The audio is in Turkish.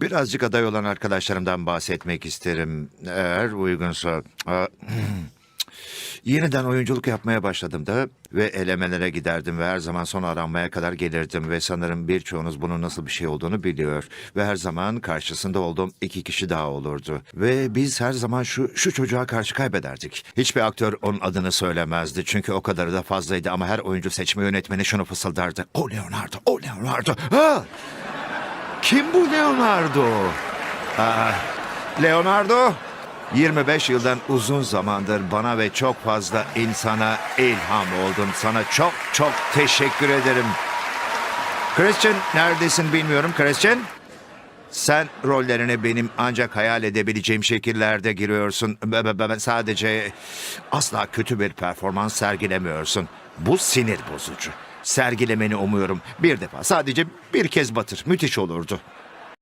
Birazcık aday olan arkadaşlarımdan bahsetmek isterim. Eğer uygunsa. Yeniden oyunculuk yapmaya başladım da ve elemelere giderdim ve her zaman son aranmaya kadar gelirdim ve sanırım birçoğunuz bunun nasıl bir şey olduğunu biliyor. Ve her zaman karşısında olduğum iki kişi daha olurdu. Ve biz her zaman şu, şu çocuğa karşı kaybederdik. Hiçbir aktör onun adını söylemezdi çünkü o kadarı da fazlaydı ama her oyuncu seçme yönetmeni şunu fısıldardı. O Leonardo, o Leonardo. Ha! Kim bu Leonardo? Aa, Leonardo 25 yıldan uzun zamandır bana ve çok fazla insana ilham oldun. Sana çok çok teşekkür ederim. Christian neredesin bilmiyorum Christian. Sen rollerine benim ancak hayal edebileceğim şekillerde giriyorsun. Sadece asla kötü bir performans sergilemiyorsun. Bu sinir bozucu. Sergilemeni umuyorum. Bir defa sadece bir kez batır. Müthiş olurdu.